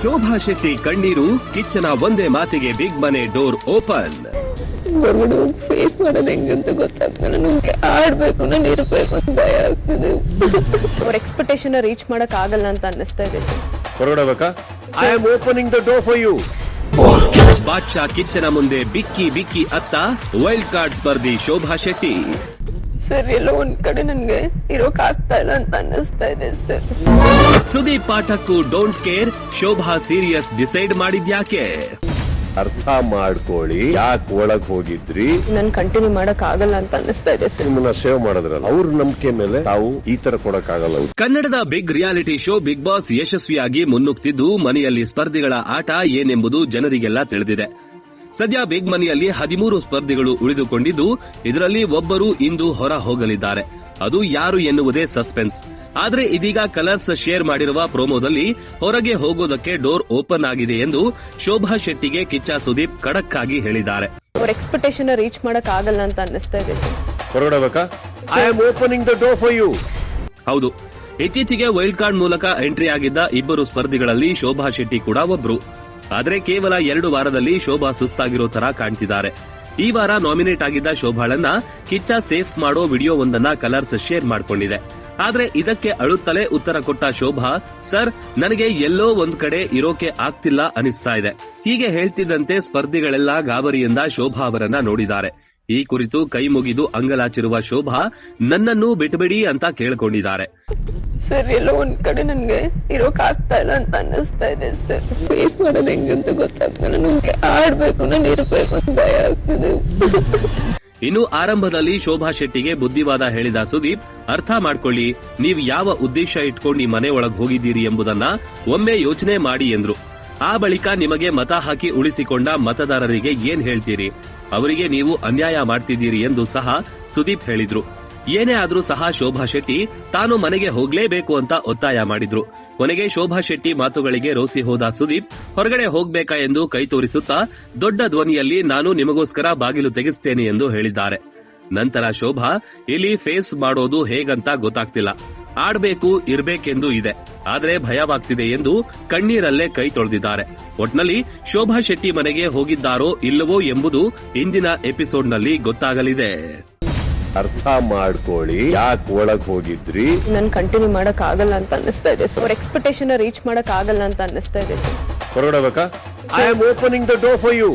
ಶೋಭಾ ಶೆಟ್ಟಿ ಕಣ್ಣೀರು ಕಿಚ್ಚನ ಒಂದೇ ಮಾತಿಗೆ ಬಿಗ್ ಮನೆ ಡೋರ್ ಓಪನ್ ಹೊರಗಡೆ ಫೇಸ್ ಮಾಡೋದು ಅಂತ ಗೊತ್ತಾಗ್ತದೆ ನಮ್ಗೆ ಆಡ್ಬೇಕು ನಾನು ಇರ್ಬೇಕು ಅಂತ ಭಯ ಆಗ್ತದೆ. ಅವ್ರ ಎಕ್ಸ್ಪೆಕ್ಟೇಷನ್ ರೀಚ್ ಮಾಡಕ್ ಆಗಲ್ಲ ಅಂತ ಅನ್ನಿಸ್ತಾ ಇದೆ. ಹೊರಗಡೆ ಬೇಕಾ I am opening the door for you ಬಾದ್ಶಾ ಕಿಚ್ಚನ ಮುಂದೆ ಬಿಕ್ಕಿ ಬಿಕ್ಕಿ ಅತ್ತ ವೈಲ್ಡ್ ಕಾರ್ಡ್ ಸ್ಪರ್ಧಿ ಶೋಭಾ ಶೆಟ್ಟಿ. ಸರ್ ಎಲ್ಲೋ ಒಂದ್ ಕಡೆ ನನ್ಗೆ ಇರೋಕ್ ಆಗ್ತಾ ಇಲ್ಲ ಅಂತ ಅನ್ನಿಸ್ತಾ ಇದೆ sir Sudeep ಪಾಠಕ್ಕೂ don't care Shobha serious decide ಮಾಡಿದ್ಯಾಕೆ? ಅರ್ಥ ಮಾಡ್ಕೊಳ್ಳಿ ಯಾಕೆ ಒಳಗ್ ಹೋಗಿದ್ರಿ? ನನ್ ಕಂಟಿನ್ಯೂ ಮಾಡಕ್ ಆಗಲ್ಲ ಅಂತ ಅನ್ನಿಸ್ತಾ ಇದೆ ಸರ್ ನಿಮ್ಮನ್ನ ಸೇವ್ ಮಾಡಿದ್ರಲ್ಲ. ಅವ್ರ ನಂಬಿಕೆ ಮೇಲೆ ತಾವು ಈ ತರ ಕೊಡಕ್ ಆಗಲ್ಲ. ಕನ್ನಡದ big reality show Bigg Boss ಯಶಸ್ವಿಯಾಗಿ ಮುನ್ನುಗ್ತಿದ್ದು ಮನೆಯಲ್ಲಿ ಸ್ಪರ್ಧಿಗಳ ಆಟ ಏನೆಂಬುದು ಜನರಿಗೆಲ್ಲ ತಿಳಿದಿದೆ. ಸದ್ಯ ಬಿಗ್ ಮನಿಯಲ್ಲಿ ಹದಿಮೂರು ಸ್ಪರ್ಧಿಗಳು ಉಳಿದುಕೊಂಡಿದ್ದು ಇದರಲ್ಲಿ ಒಬ್ಬರು ಇಂದು ಹೊರ ಹೋಗಲಿದ್ದಾರೆ ಅದು ಯಾರು ಎನ್ನುವುದೇ ಸಸ್ಪೆನ್ಸ್. ಆದರೆ ಇದೀಗ ಕಲರ್ಸ್ ಶೇರ್ ಮಾಡಿರುವ ಪ್ರೋಮೋದಲ್ಲಿ ಹೊರಗೆ ಹೋಗೋದಕ್ಕೆ ಡೋರ್ ಓಪನ್ ಆಗಿದೆ ಎಂದು ಶೋಭಾ ಶೆಟ್ಟಿಗೆ ಕಿಚ್ಚ ಸುದೀಪ್ ಖಡಕ್ ಆಗಿ ಹೇಳಿದ್ದಾರೆ. ಅವ್ರ ಎಕ್ಸ್ಪೆಕ್ಟೇಷನ್ ರೀಚ್ ಮಾಡಕ್ ಆಗಲ್ಲ ಅಂತ ಅನ್ನಿಸ್ತಾ ಇದೆ. ಸರ್ ಹೊರಗಡೆ ಬೇಕಾ I am opening the door for you ಹೌದು. ಇತ್ತೀಚೆಗೆ ವೈಲ್ಡ್ ಕಾರ್ಡ್ ಮೂಲಕ ಎಂಟ್ರಿ ಆಗಿದ್ದ ಇಬ್ಬರು ಸ್ಪರ್ಧಿಗಳಲ್ಲಿ ಶೋಭಾ ಶೆಟ್ಟಿ ಕೂಡ ಒಬ್ರು. ಆದ್ರೆ ಕೇವಲ ಎರಡು ವಾರದಲ್ಲಿ ಶೋಭಾ ಸುಸ್ತಾಗಿರೋ ತರ ಕಾಣ್ತಿದ್ದಾರೆ. ಈ ವಾರ ನಾಮಿನೇಟ್ ಆಗಿದ್ದ ಶೋಭಾಳನ್ನ ಕಿಚ್ಚ ಸೇಫ್ ಮಾಡೋ ವಿಡಿಯೋ ಒಂದನ್ನ ಕಲರ್ಸ್ ಶೇರ್ ಮಾಡ್ಕೊಂಡಿದೆ. ಆದ್ರೆ ಇದಕ್ಕೆ ಅಳುತ್ತಲೇ ಉತ್ತರ ಕೊಟ್ಟ ಶೋಭಾ, ಸರ್, ನನಗೆ ಎಲ್ಲೋ ಒಂದ್ ಕಡೆ ಇರೋಕೆ ಆಗ್ತಿಲ್ಲ ಅನಿಸ್ತಾ ಇದೆ. ಹೀಗೆ ಹೇಳ್ತಿದ್ದಂತೆ ಸ್ಪರ್ಧಿಗಳೆಲ್ಲ ಗಾಬರಿಯಿಂದ ಶೋಭಾ ಅವರನ್ನ ನೋಡಿದ್ದಾರೆ. ಈ ಕುರಿತು ಕೈ ಮುಗಿದು ಅಂಗಲಾಚಿರುವ ಶೋಭಾ ನನ್ನನ್ನು ಬಿಟ್ಬಿಡಿ ಅಂತ ಕೇಳಿಕೊಂಡಿದ್ದಾರೆ. ಸರ್ ಎಲ್ಲೋ ಒಂದ್ ಕಡೆ ನನ್ಗೆ ಇರೋಕ್ ಆಗ್ತಾ ಇಲ್ಲ ಅಂತ ಅನ್ನಿಸ್ತಾ ಇದೆ ಸರ್ ಫೇಸ್ ಮಾಡೋದು ಅಂತ ಗೊತ್ತಾಗ್ತಿಲ್ಲ. ನನ್ಗೆ ಆಡ್ಬೇಕು ನಾನು ಇರ್ಬೇಕು ಅಂತ ಭಯ ಆಗ್ತದೆ. ಇನ್ನು ಆರಂಭದಲ್ಲಿ ಶೋಭಾ ಶೆಟ್ಟಿಗೆ ಬುದ್ಧಿವಾದ ಹೇಳಿದ ಸುದೀಪ್ ಅರ್ಥ ಮಾಡ್ಕೊಳ್ಳಿ ನೀವು ಯಾವ ಉದ್ದೇಶ ಇಟ್ಕೊಂಡು ಮನೆ ಒಳಗೆ ಹೋಗಿದ್ದೀರಿ ಎಂಬುದನ್ನ ಒಮ್ಮೆ ಯೋಚನೆ ಮಾಡಿ ಎಂದ್ರು. ಆ ಬಳಿಕ ನಿಮಗೆ ಮತ ಹಾಕಿ ಉಳಿಸಿಕೊಂಡ ಮತದಾರರಿಗೆ ಏನ್ ಹೇಳ್ತೀರಿ? ಅವರಿಗೆ ನೀವು ಅನ್ಯಾಯ ಮಾಡ್ತಿದ್ದೀರಿ ಎಂದು ಸಹ ಸುದೀಪ್ ಹೇಳಿದ್ರು. ಏನೇ ಆದ್ರೂ ಸಹ ಶೋಭಾ ಶೆಟ್ಟಿ, ತಾನು ಮನೆಗೆ ಹೋಗ್ಲೇಬೇಕು ಅಂತ ಒತ್ತಾಯ ಮಾಡಿದ್ರು. ಕೊನೆಗೆ ಶೋಭಾ ಶೆಟ್ಟಿ ಮಾತುಗಳಿಗೆ ರೋಸಿ ಹೋದ ಸುದೀಪ್, ಹೊರಗಡೆ ಹೋಗ್ಬೇಕಾ ಎಂದು ಕೈ ತೋರಿಸುತ್ತಾ, ದೊಡ್ಡ ಧ್ವನಿಯಲ್ಲಿ ನಾನು ನಿಮಗೋಸ್ಕರ ಬಾಗಿಲು ತೆಗೆಸ್ತೇನೆ ಎಂದು ಹೇಳಿದ್ದಾರೆ. ನಂತರ ಶೋಭಾ ಇಲ್ಲಿ ಫೇಸ್ ಮಾಡೋದು ಹೇಗಂತ ಗೊತ್ತಾಗ್ತಿಲ್ಲ. ಆಡ್ಬೇಕು ಇರ್ಬೇಕೆಂದು ಇದೆ. ಆದ್ರೆ ಭಯವಾಗ್ತಿದೆ ಎಂದು ಕಣ್ಣೀರಲ್ಲೇ ಕೈ ತೊಳೆದಿದ್ದಾರೆ. ಒಟ್ನಲ್ಲಿ ಶೋಭಾ ಶೆಟ್ಟಿ ಮನೆಗೆ ಹೋಗಿದ್ದಾರೋ ಇಲ್ಲವೋ ಎಂಬುದು ಇಂದಿನ ಎಪಿಸೋಡ್ನಲ್ಲಿ ಗೊತ್ತಾಗಲಿದೆ. ಅರ್ಥ ಮಾಡ್ಕೊಳ್ಳಿ. ಯಾಕೆ ಒಳಗ್ ಹೋಗಿದ್ರಿ? ನನ್ ಕಂಟಿನ್ಯೂ ಮಾಡಕ್ ಆಗಲ್ಲ ಅಂತ ಅನ್ನಿಸ್ತಾ ಇದೆ ಸರ್ ಎಕ್ಸ್ಪೆಕ್ಟೇಷನ್ ರೀಚ್ ಮಾಡಕ್ ಆಗಲ್ಲ ಅಂತ ಅನ್ನಿಸ್ತಾ ಇದೆ ಸರ್ ಹೊರಗಡೆ ಬೇಕಾ I am opening the door for you